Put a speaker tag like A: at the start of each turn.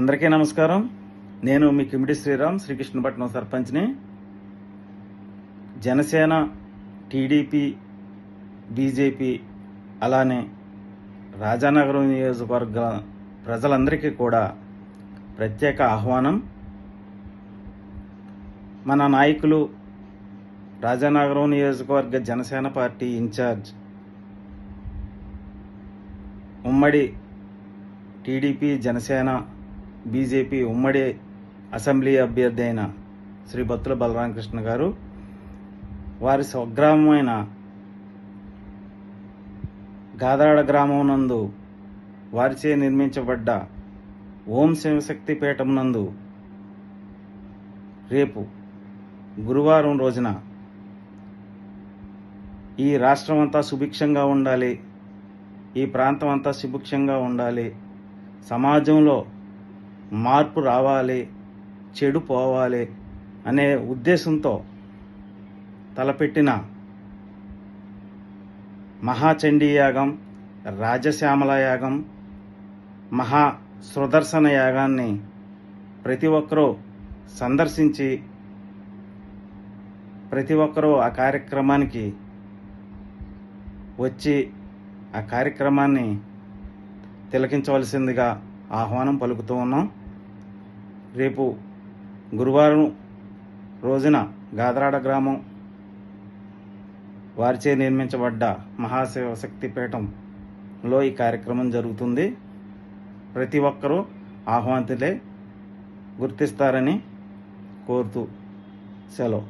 A: అందరికీ నమస్కారం. నేను మీ కిమిడి శ్రీరామ్ శ్రీకృష్ణపట్నం సర్పంచ్ని. జనసేన టీడీపీ బీజేపీ అలానే రాజానగరం నియోజకవర్గ ప్రజలందరికీ కూడా ప్రత్యేక ఆహ్వానం. మన నాయకులు రాజానగరం నియోజకవర్గ జనసేన పార్టీ ఇన్ఛార్జ్ ఉమ్మడి టీడీపీ జనసేన బీజేపీ ఉమ్మడి అసెంబ్లీ అభ్యర్థి అయిన శ్రీ బత్తుల బలరామకృష్ణ గారు వారి స్వగ్రామమైన గాదాడ గ్రామం నందు వారిచే నిర్మించబడ్డ ఓం శివశక్తి పీఠం నందు రేపు గురువారం రోజున ఈ రాష్ట్రం అంతా సుభిక్షంగా ఉండాలి ఈ ప్రాంతం అంతా సుభిక్షంగా ఉండాలి సమాజంలో మార్పు రావాలి చెడు పోవాలి అనే ఉద్దేశంతో తలపెట్టిన మహాచండీ యాగం రాజశ్యామల యాగం మహా సుదర్శన యాగాన్ని ప్రతి ఒక్కరూ సందర్శించి ప్రతి ఒక్కరూ ఆ కార్యక్రమానికి వచ్చి ఆ కార్యక్రమాన్ని తిలకించవలసిందిగా ఆహ్వానం పలుకుతూ ఉన్నాం. రేపు గురువారం రోజున గాదరాడ గ్రామం వారిచే నిర్మించబడ్డ మహాశివశక్తి పీఠంలో ఈ కార్యక్రమం జరుగుతుంది. ప్రతి ఒక్కరూ ఆహ్వానితులే గుర్తిస్తారని కోరుతూ సెలవు.